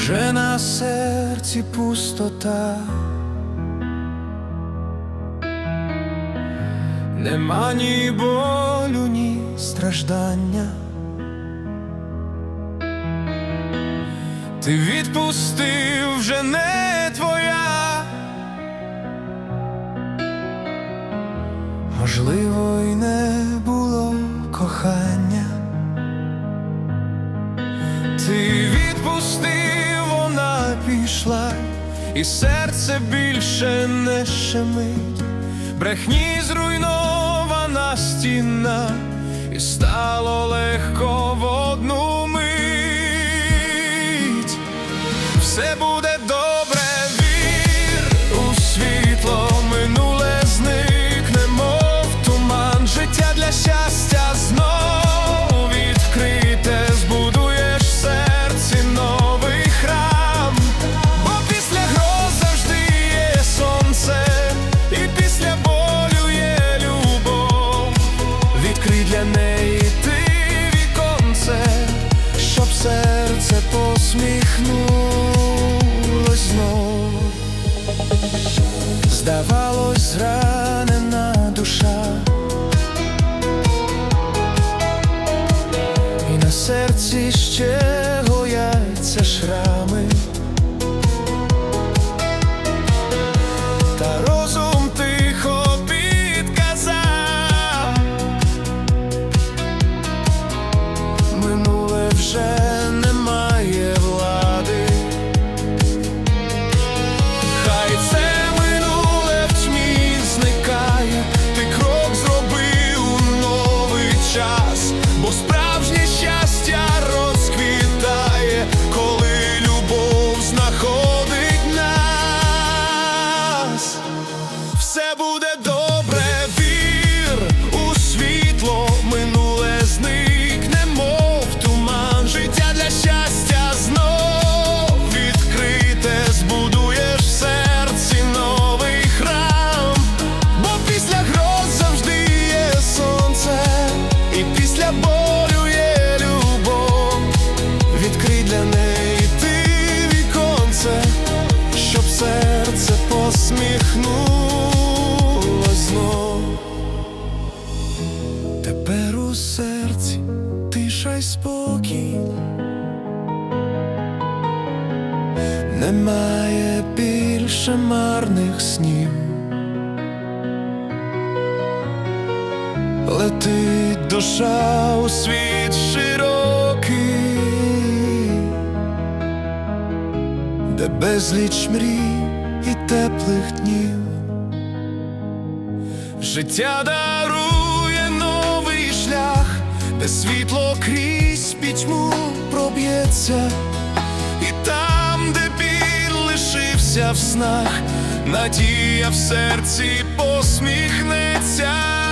уже на серці пустота. Нема ні болю, ні страждання. Ти відпустив вже не твоя. Можливо, й не було кохання. Ти відпустив, пішла, і серце більше не шемить, Брехні зруйнована стіна, і стало легко в одну мить. Відкрий для неї ти віконце, щоб серце посміхнулось знов. Здавалось, зранена душа, і на серці ще гояться шрами. Посміхнулось знов. Тепер у серці тиша й спокій. Немає більше марних снів. Летить душа у світ широкий, де безліч мрій і теплих днів. Життя дарує новий шлях, де світло крізь пітьму проб'ється, і там, де біль лишився в снах, надія в серці посміхнеться.